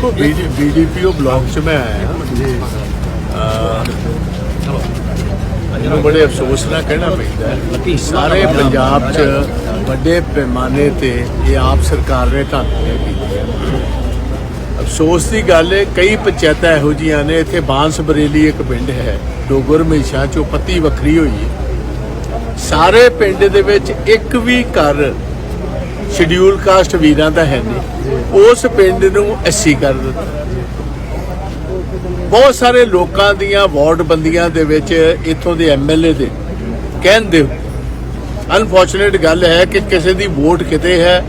ਦੇਖੋ ਬੀਜੇਪੀਓ ਬਲਾਕ ਚ ਮੈਂ ਆਇਆ ਜੀ ਮੈਨੂੰ ਬੜੇ ਅਫਸੋਸ ਨਾਲ ਕਹਿਣਾ ਪੈਂਦਾ ਕਿ ਸਾਰੇ ਪੰਜਾਬ 'ਚ ਵੱਡੇ ਪੈਮਾਨੇ ਤੇ ਇਹ ਆਪ ਸਰਕਾਰ ਨੇ ਧੰਨਵਾਦ ਕੀਤੀ। ਅਫਸੋਸ ਦੀ ਗੱਲ ਹੈ ਕਈ ਪੰਚਾਇਤਾਂ ਇਹੋ ਜੀਆਂ ਨੇ ਇੱਥੇ ਬਾਂਸ ਬਰੇਲੀ ਇੱਕ ਪਿੰਡ ਹੈ ਡੋਗਰ ਮੇਸ਼ਾ ਚੋ ਪੱਤੀ ਵੱਖਰੀ ਹੋਈ ਹੈ। ਸਾਰੇ ਪਿੰਡ ਦੇ ਵਿੱਚ ਇੱਕ ਵੀ ਘਰ ਸ਼ਡਿਊਲ ਕਾਸਟ ਵੀਰਾਂ ਦਾ ਹੈ ਨਹੀਂ। ਉਸ ਪਿੰਡ ਨੂੰ ਐਸੀ ਕਰ ਦਿੱਤਾ। ਬਹੁਤ ਸਾਰੇ ਲੋਕਾਂ ਦੀਆਂ ਵਾਰਡ ਬੰਦੀਆਂ ਦੇ ਵਿੱਚ ਇੱਥੋਂ ਦੇ ਐਮਐਲਏ ਦੇ ਕਹਿੰਦੇ ਅਨਫੋਰਚੂਨੇਟ ਗੱਲ ਹੈ ਕਿ ਕਿਸੇ ਦੀ ਵੋਟ ਕਿਤੇ ਹੈ,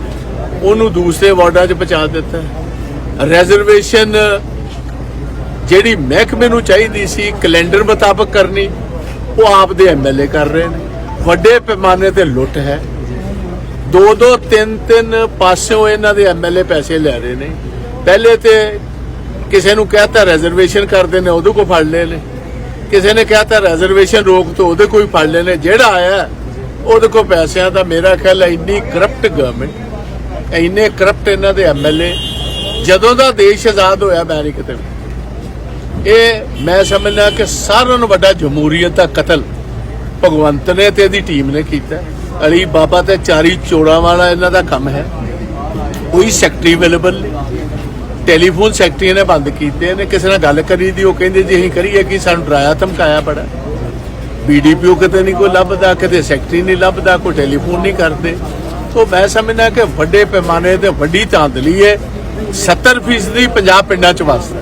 ਉਹਨੂੰ ਦੂਸਰੇ ਵਾਰਡਾਂ 'ਚ ਪਹੁੰਚਾ ਦਿੱਤਾ। ਰੈਜ਼ਰਵੇਸ਼ਨ ਜਿਹੜੀ ਮਹਿਕਮੇ ਨੂੰ ਚਾਹੀਦੀ ਸੀ ਕੈਲੰਡਰ ਮੁਤਾਬਕ ਕਰਨੀ, ਉਹ ਆਪ ਦੇ ਐਮਐਲਏ ਕਰ ਰਹੇ ਨੇ। ਵੱਡੇ ਪੈਮਾਨੇ ਤੇ ਲੁੱਟ ਹੈ। ਦੋ ਦੋ ਤਿੰਨ ਤਿੰਨ ਪਾਸਿਓਂ ਇਹਨਾਂ ਦੇ ਐਮਐਲਏ ਪੈਸੇ ਲੈ ਰਹੇ ਨੇ। ਪਹਿਲੇ ਤੇ ਕਿਸੇ ਨੂੰ ਕਹਤਾ ਰੈਜ਼ਰਵੇਸ਼ਨ ਕਰਦੇ ਨੇ, ਉਹਦੇ ਕੋ ਫੜ ਲਏ ਨੇ। ਕਿਸੇ ਨੇ ਕਹਤਾ ਰੈਜ਼ਰਵੇਸ਼ਨ ਰੋਕ ਤੋਂ ਉਹਦੇ ਕੋਈ ਫੜ ਲਏ ਨੇ। ਜਿਹੜਾ ਆਇਆ, ਉਹਦੇ ਕੋ ਪੈਸਿਆਂ ਦਾ ਮੇਰਾ ਖਿਆਲ ਹੈ ਇੰਨੀ ਕਰਪਟ ਗਵਰਨਮੈਂਟ ਇੰਨੇ ਕਰਪਟ ਇਹਨਾਂ ਦੇ ਐਮਐਲਏ ਜਦੋਂ ਦਾ ਦੇਸ਼ ਆਜ਼ਾਦ ਹੋਇਆ ਮੈਂ ਨਹੀਂ ਕਿਤੇ ਇਹ ਮੈਂ ਸਮਝਦਾ ਕਿ ਸਾਰਿਆਂ ਨੂੰ ਵੱਡਾ ਜਮਹੂਰੀਅਤ ਦਾ ਕਤਲ ਭਗਵੰਤ ਨੇ ਤੇ ਇਹਦੀ ਟੀਮ ਨੇ ਕੀਤਾ। ਅਲੀ ਬਾਬਾ ਤੇ ਚਾਰੀ ਚੋੜਾਂ ਵਾਲਾ ਇਹਨਾਂ ਦਾ ਕੰਮ ਹੈ। ਕੋਈ ਸੈਕਟਰੀ ਅਵੇਲੇਬਲ ਨਹੀਂ। ਟੈਲੀਫੋਨ ਸੈਕਟਰੀ ਨੇ ਬੰਦ ਕੀਤੇ ਨੇ। ਕਿਸੇ ਨਾਲ ਗੱਲ ਕਰੀ ਦੀ, ਉਹ ਕਹਿੰਦੇ ਜੀ ਅਸੀਂ ਕਰੀਏ ਕਿ, ਸਾਨੂੰ ਡਰਾਇਆ, ਧਮਕਾਇਆ ਬੜਾ। ਬੀਡੀਪੀਓ ਕਿਤੇ ਨਹੀਂ ਕੋਈ ਲੱਭਦਾ, ਕਿਤੇ ਸੈਕਟਰੀ ਨਹੀਂ ਲੱਭਦਾ, ਕੋਈ ਟੈਲੀਫੋਨ ਨਹੀਂ ਕਰਦੇ। ਸੋ ਮੈਂ ਸਮਝਦਾ ਕਿ ਵੱਡੇ ਪੈਮਾਨੇ ਤੇ ਵੱਡੀ ਧਾਂਦਲੀ ਹੈ। 70% ਪੰਜਾਬ ਪਿੰਡਾਂ ਚ ਵਸਦਾ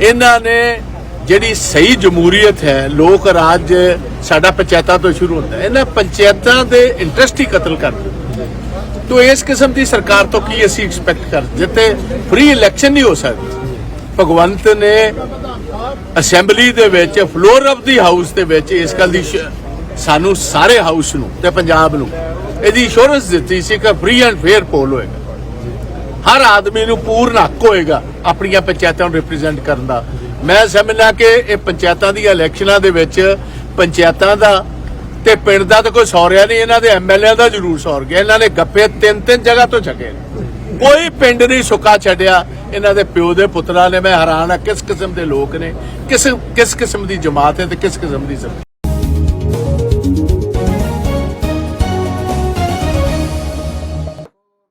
ਇਹਨਾਂ ਨੇ ਜਿਹੜੀ ਸਹੀ ਜਮਹੂਰੀਅਤ ਹੈ, ਲੋਕ ਰਾਜ ਸਾਡਾ ਪੰਚਾਇਤਾਂ ਤੋਂ ਸ਼ੁਰੂ ਹੁੰਦਾ ਇਹਨਾਂ ਪੰਚਾਇਤਾਂ ਦੇ ਇੰਟਰਸਟ ਹੀ ਕਤਲ ਕਰ ਦਿੱਤੇ ਤੋ ਇਸ ਕਿਸਮ ਦੀ ਸਰਕਾਰ ਤੋਂ ਕੀ ਅਸੀਂ ਐਕਸਪੈਕਟ ਕਰ ਜਿੱਥੇ ਫ੍ਰੀ ਇਲੈਕਸ਼ਨ ਨਹੀਂ ਹੋ ਸਕਦੀ। ਭਗਵੰਤ ਨੇ ਅਸੈਂਬਲੀ ਦੇ ਵਿੱਚ ਫਲੋਰ ਆਫ ਦੀ ਹਾਊਸ ਦੇ ਵਿੱਚ ਇਸ ਗੱਲ ਦੀ ਸਾਨੂੰ ਸਾਰੇ ਹਾਊਸ ਨੂੰ ਤੇ ਪੰਜਾਬ ਨੂੰ ਇਹਦੀ ਇੰਸ਼ੋਰੈਂਸ ਦਿੱਤੀ ਸੀ ਕਿ ਫ੍ਰੀ ਐਂਡ ਫੇਅਰ ਪੋਲ ਹੋਏਗਾ। ਹਰ ਆਦਮੀ ਨੂੰ ਪੂਰਨ ਹੱਕ ਹੋਏਗਾ ਆਪਣੀਆਂ ਪੰਚਾਇਤਾਂ ਨੂੰ ਰਿਪਰੈਜ਼ੈਂਟ ਕਰਨ ਦਾ। ਮੈਂ ਸਮਝਦਾ ਕਿ ਇਹ ਪੰਚਾਇਤਾਂ ਦੀਆਂ ਇਲੈਕਸ਼ਨਾਂ ਦੇ ਵਿੱਚ ਪੰਚਾਇਤਾਂ ਦਾ ਤੇ ਪਿੰਡ ਦਾ ਤਾਂ ਕੋਈ ਸੌਰਿਆ ਨਹੀਂ, ਇਹਨਾਂ ਦੇ ਐਮਐਲਏ ਦਾ ਜ਼ਰੂਰ ਸੌਰ ਗਿਆ। ਇਹਨਾਂ ਨੇ ਗੱਪੇ ਤਿੰਨ ਤਿੰਨ ਜਗ੍ਹਾ ਤੋਂ ਛਕੇ ਕੋਈ ਪਿੰਡ ਨਹੀਂ ਸੁੱਕਾ ਛੱਡਿਆ। ਇਹਨਾਂ ਦੇ ਪਿਓ ਦੇ ਪੁੱਤਰਾਂ ਨੇ, ਮੈਂ ਹੈਰਾਨ ਆ ਕਿਸ ਕਿਸਮ ਦੇ ਲੋਕ ਨੇ, ਕਿਸ ਕਿਸ ਕਿਸਮ ਦੀ ਜਮਾਤ ਹੈ ਤੇ ਕਿਸ ਕਿਸਮ ਦੀ